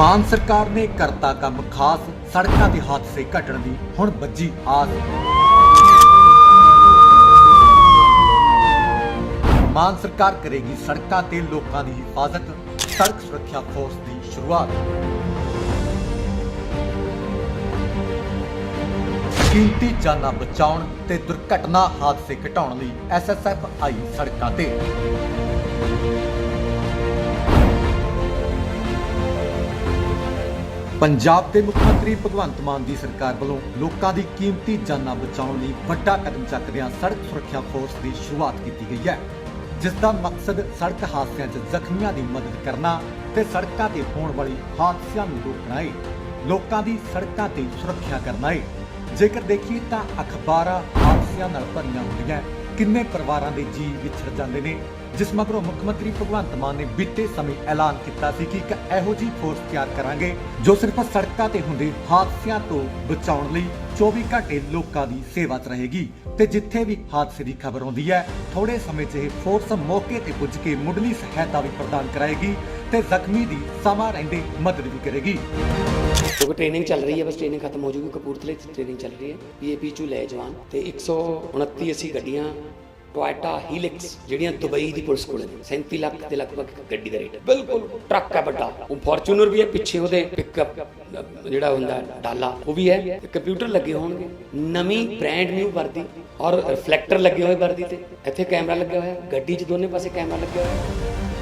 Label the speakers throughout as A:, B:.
A: ਮਾਨ ਸਰਕਾਰ ਨੇ ਕਰਤਾ ਕੰਮ ਖਾਸ, ਸੜਕਾਂ ਦੇ ਹਾਦਸੇ ਘਟਣ ਦੀ ਹੁਣ ਵੱਜੀ ਆਸ। ਮਾਨ ਸਰਕਾਰ ਕਰੇਗੀ ਸੜਕਾਂ ਤੇ ਲੋਕਾਂ ਦੀ ਹਿਫਾਜ਼ਤ, ਸੜਕ ਸੁਰੱਖਿਆ ਫੋਰਸ ਦੀ ਸ਼ੁਰੂਆਤ। ਕੀਮਤੀ ਜਾਨਾਂ ਬਚਾਉਣ ਤੇ ਦੁਰਘਟਨਾ ਹਾਦਸੇ ਘਟਾਉਣ ਲਈ ਐਸਐਸਐਫ ਆਈ ਸੜਕਾਂ ਤੇ। ਪੰਜਾਬ ਦੇ ਮੁੱਖ ਮੰਤਰੀ ਭਗਵੰਤ ਮਾਨ ਦੀ ਸਰਕਾਰ ਵੱਲੋਂ ਲੋਕਾਂ ਦੀ ਕੀਮਤੀ ਜਾਨਾਂ ਬਚਾਉਣ ਲਈ ਵੱਡਾ ਕਦਮ ਚੱਕਦਿਆਂ ਸੜਕ ਸੁਰੱਖਿਆ ਫੋਰਸ ਦੀ ਸ਼ੁਰੂਆਤ ਕੀਤੀ ਗਈ ਹੈ ਜਿਸ ਦਾ ਮਕਸਦ ਸੜਕ ਹਾਦਸਿਆਂ 'ਚ ਜ਼ਖਮੀਆਂ ਦੀ ਮਦਦ ਕਰਨਾ ਤੇ ਸੜਕਾਂ ਤੇ ਹੋਣ ਵਾਲੀ ਹਾਦਸਿਆਂ ਨੂੰ ਰੋਕਣਾ ਹੈ ਲੋਕਾਂ ਦੀ ਸੜਕਾਂ ਤੇ ਸੁਰੱਖਿਆ ਕਰਨਾ ਹੈ ਜੇਕਰ ਦੇਖੀਏ ਤਾਂ ਅਖਬਾਰਾਂ ਹਾਦਸਿਆਂ ਨਾਲ ਭਰੀਆਂ ਹੁੰਦੀਆਂ ਕਿੰਨੇ ਪਰਿਵਾਰਾਂ ਦੇ ਜੀਅ ਵਿਛੜ ਜਾਂਦੇ ਨੇ? ਜਿਸ ਮਗਰੋਂ ਮੁੱਖ ਮੰਤਰੀ ਭਗਵੰਤ ਮਾਨ ਨੇ ਬੀਤੇ ਸਮੇਂ ਐਲਾਨ ਕੀਤਾ ਸੀ ਕਿ ਇੱਕ ਇਹੋ ਜਿਹੀ ਫੋਰਸ ਤਿਆਰ ਕਰਾਂਗੇ, ਜੋ ਸਿਰਫ ਸੜਕਾਂ ਤੇ ਹੁੰਦੇ ਹਾਦਸਿਆਂ ਤੋਂ ਬਚਾਉਣ ਲਈ 24 ਘੰਟੇ ਲੋਕਾਂ ਦੀ ਸੇਵਾ 'ਚ ਰਹੇਗੀ। ਤੇ ਜਿੱਥੇ ਵੀ ਹਾਦਸੇ ਦੀ ਖਬਰ ਆਉਂਦੀ ਹੈ ਥੋੜੇ ਸਮੇਂ 'ਚ ਇਹ ਫੋਰਸ ਮੌਕੇ ਤੇ ਪੁੱਜ ਕੇ ਮੁੱਢਲੀ ਸਹਾਇਤਾ ਵੀ ਪ੍ਰਦਾਨ ਕਰਾਏਗੀ ਤੇ ਜ਼ਖਮੀ ਦੀ ਸਮਾਂ ਰਹਿੰਦੇ ਮਦਦ ਵੀ ਕਰੇਗੀ।
B: ਕਿਉਂਕਿ ਟ੍ਰੇਨਿੰਗ ਚੱਲ ਰਹੀ ਹੈ, ਬਸ ਟ੍ਰੇਨਿੰਗ ਖਤਮ ਹੋ ਜੂਗੀ ਕਪੂਰਥਲੇ 'ਚ ਟ੍ਰੇਨਿੰਗ ਚੱਲ ਰਹੀ ਹੈ ਪੀਏਪੀ ਚੋਂ ਲੈ ਜਵਾਨ। ਤੇ 129 ਅਸੀਂ ਗੱਡੀਆਂ ਟੋਇਟਾ ਹੀਲਿਕਸ ਜਿਹੜੀਆਂ ਦੁਬਈ ਦੀ ਪੁਲਿਸ ਕੋਲ ਨੇ। 37 ਲੱਖ ਦੇ ਲਗਭਗ ਗੱਡੀ ਦਾ ਰੇਟ ਬਿਲਕੁਲ। ਟਰੱਕ ਹੈ ਵੱਡਾ। ਉਹ ਫੋਰਚੂਨਰ ਵੀ ਹੈ, ਪਿੱਛੇ ਉਹਦੇ ਪਿਕਅਪ ਜਿਹੜਾ ਹੁੰਦਾ ਡਾਲਾ, ਉਹ ਵੀ ਹੈ। ਕੰਪਿਊਟਰ ਲੱਗੇ ਹੋਣਗੇ। ਨਵੀਂ ਬ੍ਰਾਂਡ ਨਿਊ ਵਰਦੀ ਔਰ ਰਿਫਲੈਕਟਰ ਲੱਗੇ ਹੋਏ ਵਰਦੀ ਤੇ। ਇੱਥੇ ਕੈਮਰਾ ਲੱਗਿਆ ਹੋਇਆ। ਗੱਡੀ 'ਚ ਦੋਨੇ ਪਾਸੇ ਕੈਮਰਾ ਲੱਗਿਆ ਹੋਇਆ।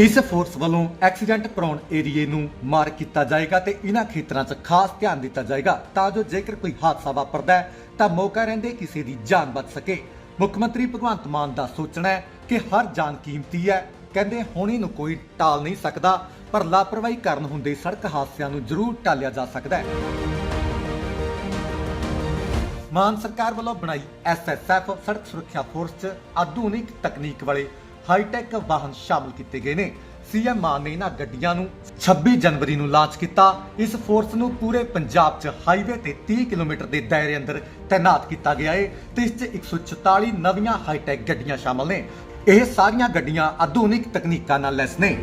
A: ਇਸ ਫੋਰਸ ਵੱਲੋਂ ਐਕਸੀਡੈਂਟ ਪ੍ਰੋਨ ਏਰੀਏ ਨੂੰ ਮਾਰਕ ਕੀਤਾ ਜਾਏਗਾ ਤੇ ਇਹਨਾਂ ਖੇਤਰਾਂ 'ਚ ਖਾਸ ਧਿਆਨ ਦਿੱਤਾ ਜਾਏਗਾ। ਤਾਂ ਜੋ ਜੇਕਰ ਕੋਈ ਹਾਦਸਾ ਵਾਪਰਦਾ ਹੈ, ਤਾਂ ਮੌਕਾ ਰਹਿੰਦੇ ਕਿਸੇ ਦੀ ਜਾਨ ਬਚ ਸਕੇ। ਮੁੱਖ ਮੰਤਰੀ ਭਗਵੰਤ ਮਾਨ ਦਾ ਸੋਚਣਾ ਹੈ ਕਿ ਹਰ ਜਾਨ ਕੀਮਤੀ ਹੈ। ਕਹਿੰਦੇ ਹੋਣੀ ਨੂੰ ਕੋਈ ਟਾਲ ਨਹੀਂ ਸਕਦਾ, ਪਰ ਲਾਪਰਵਾਹੀ ਕਾਰਨ ਹੁੰਦੇ ਸੜਕ ਹਾਦਸਿਆਂ ਨੂੰ ਜ਼ਰੂਰ ਟਾਲਿਆ ਜਾ ਸਕਦਾ ਹੈ। ਮਾਨ ਸਰਕਾਰ ਵੱਲੋਂ ਬਣਾਈ ਐਸਐਸਐਫ ਸੜਕ ਸੁਰੱਖਿਆ ਫੋਰਸ 'ਚ ਆਧੁਨਿਕ ਤਕਨੀਕ ਵਾਲੇ ਹਾਈਟੈਕ ਵਾਹਨ ਸ਼ਾਮਲ ਕੀਤੇ ਗਏ ਨੇ। ਸੀਐਮ ਮਾਨ ਨੇ ਇਹਨਾਂ ਗੱਡੀਆਂ ਨੂੰ 26 ਜਨਵਰੀ ਨੂੰ ਲਾਂਚ ਕੀਤਾ। ਇਸ ਫੋਰਸ ਨੂੰ ਪੂਰੇ ਪੰਜਾਬ 'ਚ ਹਾਈਵੇ ਤੇ 30 ਕਿਲੋਮੀਟਰ ਦੇ ਦਾਇਰੇ ਅੰਦਰ ਤਾਇਨਾਤ ਕੀਤਾ ਗਿਆ ਹੈ ਤੇ ਇਸ 'ਚ 144 ਨਵੀਆਂ ਹਾਈਟੈਕ ਗੱਡੀਆਂ ਸ਼ਾਮਲ ਨੇ। ਇਹ ਸਾਰੀਆਂ ਗੱਡੀਆਂ ਆਧੁਨਿਕ ਤਕਨੀਕਾਂ ਨਾਲ ਲੈਸ ਨੇ।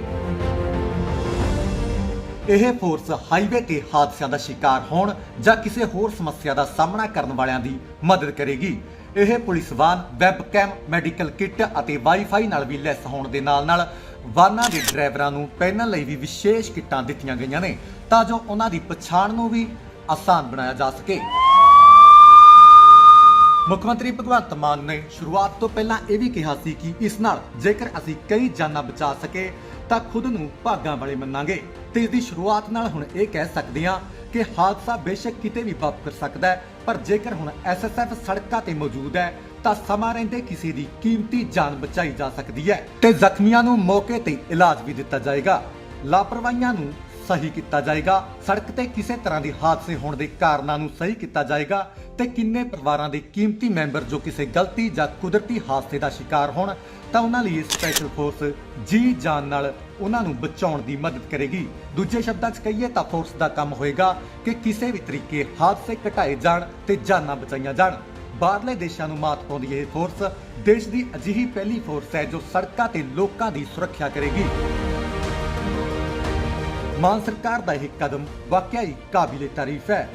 A: ਇਹ ਫੋਰਸ ਹਾਈਵੇ ਤੇ ਹਾਦਸਿਆਂ ਦਾ ਸ਼ਿਕਾਰ ਹੋਣ ਜਾਂ ਕਿਸੇ ਹੋਰ ਸਮੱਸਿਆ ਦਾ ਸਾਹਮਣਾ ਕਰਨ ਵਾਲਿਆਂ ਦੀ ਮਦਦ ਕਰੇਗੀ। ਇਹ ਪੁਲਿਸ ਵਾਹਨ ਵੈਬਕੈਮ, ਮੈਡੀਕਲ ਕਿੱਟ ਅਤੇ ਵਾਈਫਾਈ ਨਾਲ ਵੀ ਲੈਸ ਹੋਣ ਦੇ ਨਾਲ ਨਾਲ ਵਾਹਨਾਂ ਦੇ ਡਰਾਈਵਰਾਂ ਨੂੰ ਪਹਿਨਣ ਲਈ ਵੀ ਵਿਸ਼ੇਸ਼ ਕਿੱਟਾਂ ਦਿੱਤੀਆਂ ਗਈਆਂ ਨੇ, ਤਾਂ ਜੋ ਉਹਨਾਂ ਦੀ ਪਛਾਣ ਨੂੰ ਵੀ ਆਸਾਨ ਬਣਾਇਆ ਜਾ ਸਕੇ। ਮੁੱਖ ਮੰਤਰੀ ਭਗਵੰਤ ਮਾਨ ਨੇ ਸ਼ੁਰੂਆਤ ਤੋਂ ਪਹਿਲਾਂ ਇਹ ਵੀ ਕਿਹਾ ਸੀ ਕਿ ਇਸ ਨਾਲ ਜੇਕਰ ਅਸੀਂ ਕਈ ਜਾਨਾਂ ਬਚਾ ਸਕੇ, ਤਾਂ ਖੁਦ ਨੂੰ ਭਾਗਾਂ ਵਾਲੇ ਮੰਨਾਂਗੇ। ਤੇ ਇਸ ਦੀ ਸ਼ੁਰੂਆਤ ਨਾਲ ਹੁਣ ਇਹ ਕਹਿ ਸਕਦੇ ਹਾਂ ਕਿ ਹਾਦਸਾ ਬੇਸ਼ੱਕ ਕਿਤੇ ਵੀ ਵਾਪਰ ਸਕਦਾ ਹੈ, ਪਰ ਜੇਕਰ ਹੁਣ ਐਸਐਸਐਫ ਸੜਕਾਂ ਤੇ ਮੌਜੂਦ ਹੈ, ਤਾਂ ਸਮਾਂ ਰਹਿੰਦੇ ਕਿਸੇ ਦੀ ਕੀਮਤੀ ਜਾਨ ਬਚਾਈ ਜਾ ਸਕਦੀ ਹੈ ਤੇ ਜ਼ਖਮੀਆਂ ਨੂੰ ਮੌਕੇ ਤੇ ਇਲਾਜ ਵੀ ਦਿੱਤਾ ਜਾਏਗਾ। ਲਾਪਰਵਾਹੀਆਂ ਨੂੰ ਸਹੀ ਕੀਤਾ ਜਾਏਗਾ, ਸੜਕ ਤੇ ਕਿਸੇ ਤਰ੍ਹਾਂ ਦੇ ਹਾਦਸੇ ਹੋਣ ਦੇ ਕਾਰਨਾਂ ਨੂੰ ਸਹੀ ਕੀਤਾ ਜਾਏਗਾ ਤੇ ਕਿੰਨੇ ਪਰਿਵਾਰਾਂ ਦੇ ਕੀਮਤੀ ਮੈਂਬਰ ਜੋ ਕਿਸੇ ਗਲਤੀ ਜਾਂ ਕੁਦਰਤੀ ਹਾਦਸੇ ਦਾ ਸ਼ਿਕਾਰ ਹੋਣ, ਤਾਂ ਉਹਨਾਂ ਲਈ ਸਪੈਸ਼ਲ ਫੋਰਸ ਜੀ ਜਾਨ ਨਾਲ ਉਹਨਾਂ ਨੂੰ ਬਚਾਉਣ ਦੀ ਮਦਦ ਕਰੇਗੀ। ਦੂਜੇ ਸ਼ਬਦਾਂ 'ਚ ਕਹੀਏ ਤਾਂ ਫੋਰਸ ਦਾ ਕੰਮ ਹੋਏਗਾ ਕਿ ਕਿਸੇ ਵੀ ਤਰੀਕੇ ਹਾਦਸੇ ਘਟਾਏ ਜਾਣ ਤੇ ਜਾਨਾਂ ਬਚਾਈਆਂ ਜਾਣ। ਬਾਹਰਲੇ ਦੇਸ਼ਾਂ ਨੂੰ ਮਾਤ ਪਾਉਂਦੀ ਇਹ ਫੋਰਸ ਦੇਸ਼ ਦੀ ਅਜਿਹੀ ਪਹਿਲੀ ਫੋਰਸ ਹੈ ਜੋ ਸੜਕਾਂ ਤੇ ਲੋਕਾਂ ਦੀ ਸੁਰੱਖਿਆ ਕਰੇਗੀ। ਮਾਨ ਸਰਕਾਰ ਦਾ ਇਹ ਕਦਮ ਵਾਕਿਆ ਹੀ ਕਾਬਿਲੇ ਤਾਰੀਫ ਹੈ।